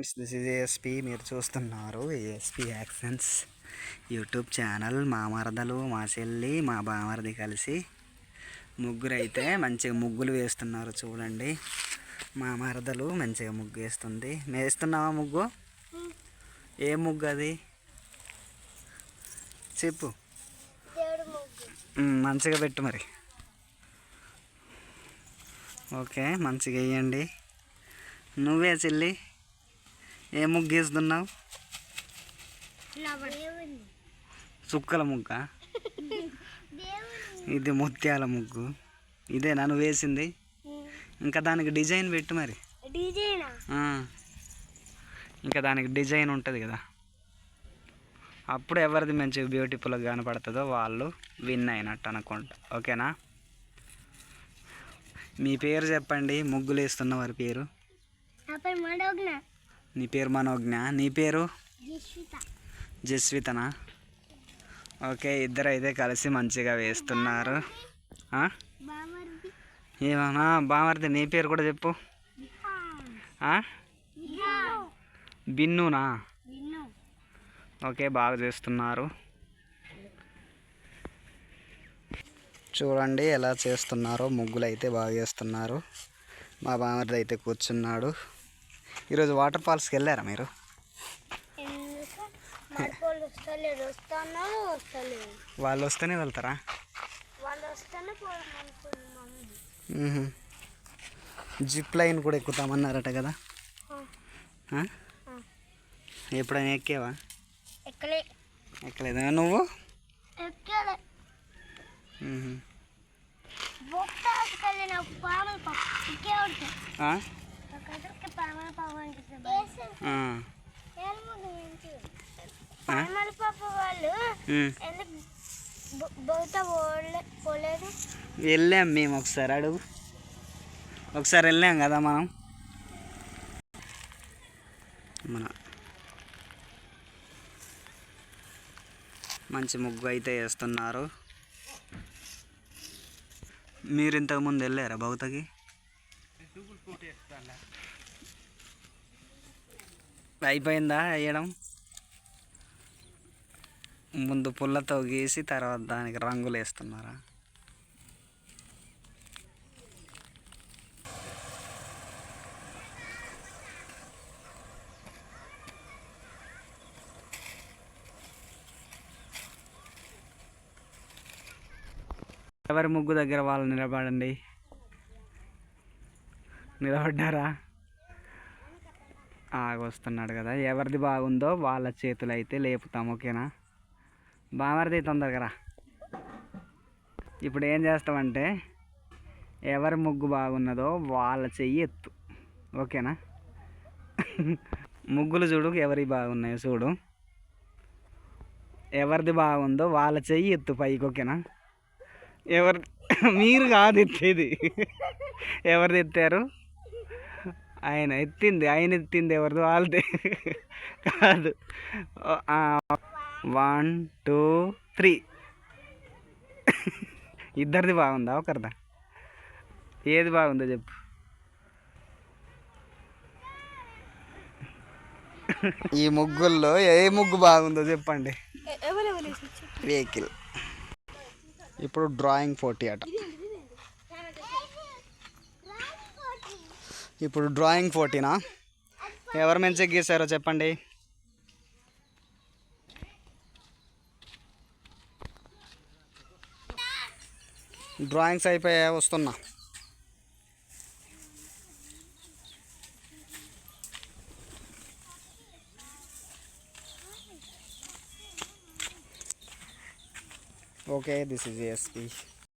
This is ASP మీరు చూస్తున్నారు ASP actions YouTube channel మా మరదలు మా చెల్లి మా బామరది కలిసి ముగ్గురు అయితే మంచిగా ముగ్గులు వేస్తున్నారు చూడండి. మా మరదలు మంచిగా ముగ్గు వేస్తుంది. వేస్తున్నావా ముగ్గు? ఏ ముగ్గు అది? చెప్పు. మంచిగా పెట్టు మరి. ఓకే మంచిగా వేయండి. నువ్వే చెల్లి. ఏ ముగ్గు వేస్తున్నావు? చుక్కల ముగ్గ? ఇది ముత్యాల ముగ్గు. ఇదే నన్ను వేసింది? ఇంకా దానికి డిజైన్ పెట్టు మరి. ఇంకా దానికి డిజైన్ ఉంటుంది కదా. అప్పుడు ఎవరిది మంచిగా బ్యూటిఫుల్గా కనపడుతుందో వాళ్ళు విన్ అయినట్టు అనుకుంటా. ఓకేనా? మీ పేరు చెప్పండి. ముగ్గులు వేస్తున్న వారి పేరు? నా పేరు మనోజ్ఞ? నీ పేరు? జస్వితనా? ఓకే ఇద్దరు అయితే కలిసి మంచిగా వేస్తున్నారు. ఏమన్నా? బామర్ది నీ పేరు కూడా చెప్పు? బిన్నునా? ఓకే బాగా చేస్తున్నారు. చూడండి ఎలా చేస్తున్నారో. ముగ్గులు అయితే బాగా చేస్తున్నారు. మా బామర్ది అయితే కూర్చున్నాడు. ఈరోజు వాటర్ ఫాల్స్కి వెళ్ళారా మీరు? వాళ్ళు వస్తేనే వెళ్తారా. జిప్ లైన్ కూడా ఎక్కుతామన్నారట కదా? ఎప్పుడైనా ఎక్కేవా? ఎక్కలే. ఎక్కలేదా నువ్వు? ఎక్కలే. వాళ్ళు మ్మ్. ఒకసారి అడుగు. ఒకసారి వెళ్ళాం కదా మనం? మన మంచి ముగ్గు అయితే వేస్తున్నారు. మీరు ఇంతకుముందు వెళ్ళారా భౌతకి అయిపోయిందా వేయడం? ముందు పుల్లతో గీసి తర్వాత దానికి రంగులు వేస్తున్నారా? ఎవరి ముగ్గు దగ్గర వాళ్ళు నిలబడండి. నిలబడ్డారా? ఆగొస్తున్నాడు కదా. ఎవరిది బాగుందో వాళ్ళ చేతులు అయితే లేపుతాం ఓకేనా? బామర్ది తొందరగా రా. ఇప్పుడు ఏం చేస్తామంటే ఎవరి ముగ్గు బాగున్నదో వాళ్ళ చెయ్యి ఎత్తు ఓకేనా? ముగ్గులు చూడు ఎవరి బాగున్నాయో చూడు. ఎవరిది బాగుందో వాళ్ళ చెయ్యి ఎత్తు పైకి ఓకేనా? ఎవరి మీరు కాదు ఎత్తేది. ఎవరిది ఎత్తారు? ఆయన ఎత్తింది ఆయన ఎత్తింది ఎవరిది వాళ్ళది. కాదు. One two three. ఇద్దరిది బాగుందా ఒకరిదా? ఏది బాగుందో చెప్పు. ఈ ముగ్గుల్లో ఏ ముగ్గు బాగుందో చెప్పండి. వెహికల్. ఇప్పుడు డ్రాయింగ్ పోటీ అట. ఇప్పుడు డ్రాయింగ్ పోటీనా ఎవరు మంచిగా గీసారో చెప్పండి. డ్రాయింగ్స్ అయిపోయా వస్తున్నా. Okay this is SP